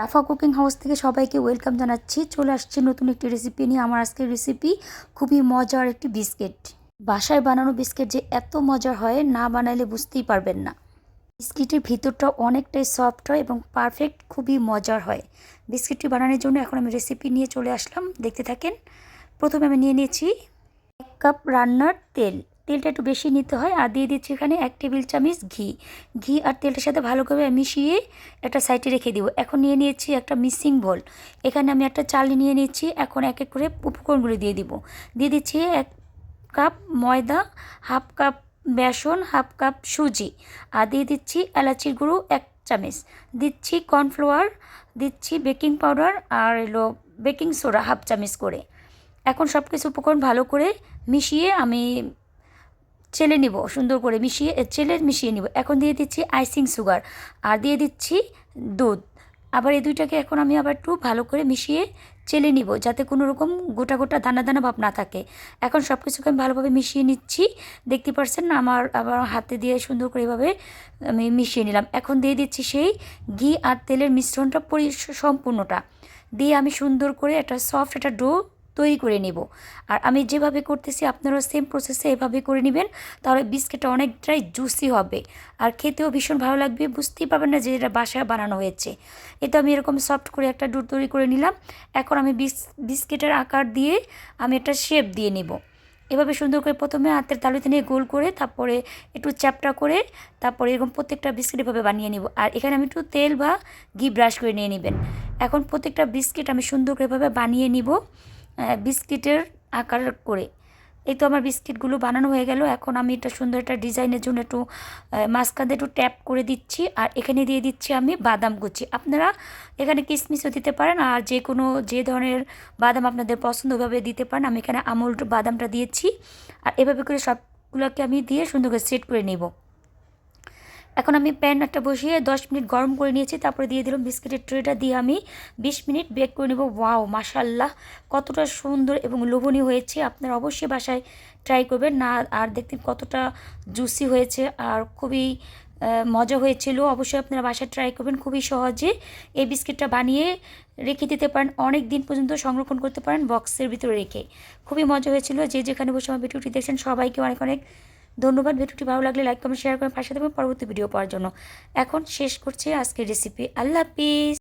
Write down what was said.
রাফা cooking house থেকে সবাইকে welcome জানাচ্ছি। চলে আসছি নতুন একটি রেসিপি নিয়ে আমার আজকের রেসিপি খুবই মজার একটি বিস্কিট। বাসায় বানানো বিস্কিট যে এত মজার হয়, না বানাইলে বুঝতেই পারবেন না। বিস্কিটের ভিতরটা অনেকটাই সফট হয় এবং পারফেক্ট খুবই মজার হয়। বিস্কিটটি বানানোর জন্য এখন আমি রেসিপি নিয়ে চলে আসলাম। দেখতে থাকেন। প্রথমে আমি নিয়ে নিয়েছি এক কাপ রান্নার তেল। তেলটা একটু বেশি নিতে হয় আর দিয়ে দিচ্ছি এখানে এক টেবিল চামচ ঘি। ঘি আর তেলটার সাথে ভালো করে মিশিয়ে একটা সাইডে রেখে দিব। এখন নিয়ে নিয়েছি একটা মিক্সিং বোল। এখানে আমি একটা চাল নিয়ে নিয়েছি। এখন এক এক করে উপকরণগুলো দিয়ে দিব। দিয়ে দিচ্ছি এক কাপ ময়দা, হাফ কাপ বেসন, হাফ কাপ সুজি আর দিয়ে দিচ্ছি এলাচির গুঁড়ো এক চামচ। দিচ্ছি কর্নফ্লাওয়ার, দিচ্ছি বেকিং পাউডার আর এলো বেকিং সোডা হাফ চামচ করে। এখন সব কিছু উপকরণ ভালো করে মিশিয়ে আমি চেলে নিব, সুন্দর করে মিশিয়ে চেলে মিশিয়ে নিব। এখন দিয়ে দিচ্ছি আইসিং সুগার আর দিয়ে দিচ্ছি দুধ। আবার এই দুইটাকে এখন আমি আবার একটু ভালো করে মিশিয়ে চেলে নিব, যাতে কোনো রকম গোটা গোটা দানা দানা ভাব না থাকে। এখন সব কিছুকে আমি ভালোভাবে মিশিয়ে নিচ্ছি। দেখতে পাচ্ছেন আমার আবার হাতে দিয়ে সুন্দর করে এভাবে আমি মিশিয়ে নিলাম। এখন দিয়ে দিচ্ছি সেই ঘি আর তেলের মিশ্রণটা পরি, সম্পূর্ণটা। দিয়ে আমি সুন্দর করে একটা সফট একটা ডো তৈরি করে নেব। আর আমি যেভাবে করতেছি, আপনারাও সেম প্রসেসে এভাবে করে নেবেন। তাহলে বিস্কিটটা অনেকটাই জুসি হবে। আর খেতেও ভীষণ ভালো লাগবে। বুঝতেই পারবেন না যে এটা বাসায় বানানো হয়েছে। এতে আমি এরকম সফট করে একটা ডুর তৈরি করে নিলাম। এখন আমি বিস্কিটের আকার দিয়ে আমি একটা শেপ দিয়ে নেব। এভাবে সুন্দর করে প্রথমে হাতের তালুতে নিয়ে গোল করে, তারপরে একটু চ্যাপটা করে, তারপরে এরকম প্রত্যেকটা বিস্কিট এভাবে বানিয়ে নিব। আর এখানে আমি একটু তেল বা ঘি ব্রাশ করে নিয়ে নেবেন। এখন প্রত্যেকটা বিস্কিট আমি সুন্দর করে এভাবে বানিয়ে নিব। বিস্কিটের আকার করে। এই তো আমার বিস্কিটগুলো বানানো হয়ে গেল। এখন আমি এটা সুন্দর একটা ডিজাইনের জন্য একটু মাঝখানে একটু ট্যাপ করে দিচ্ছি আর এখানে দিয়ে দিচ্ছি আমি বাদাম কুচি। আপনারা এখানে কিশমিশও দিতে পারেন আর যে কোনো, যে ধরনের বাদাম আপনাদের পছন্দ ওইভাবে দিতে পারেন, আমি এখানে আমুল বাদামটা দিয়েছি। আর এভাবে করে সবগুলোকে আমি দিয়ে সুন্দর করে সেট করে নেব। এখন আমি প্যান একটা বসিয়ে দশ মিনিট গরম করে নিয়েছি, তারপরে দিয়ে দিলাম বিস্কিটের ট্রেটা দিয়ে আমি বিশ মিনিট বেক করে নেব। ওয়াও মাসাল্লাহ কতটা সুন্দর এবং লোভনীয় হয়েছে, আপনারা অবশ্যই বাসায় ট্রাই করবেন। না, আর দেখতে কতটা জুসি হয়েছে আর খুবই মজা হয়েছিল। অবশ্যই আপনারা বাসায় ট্রাই করবেন, খুবই সহজে। এই বিস্কিটটা বানিয়ে রেখে দিতে পারেন, অনেক দিন পর্যন্ত সংরক্ষণ করতে পারেন বক্সের ভিতরে রেখে। খুবই মজা হয়েছিল। যে যেখানে বসে আমার ভিডিওটি দেখছেন, সবাইকে অনেক অনেক ধন্যবাদ। ভিডিওটি ভালো লাগলে লাইক কমেন্ট শেয়ার করে পাশে দেবেন পরবর্তী ভিডিও পাওয়ার জন্য। এখন শেষ করছি আজকের রেসিপি আল্লাহ হাফিজ।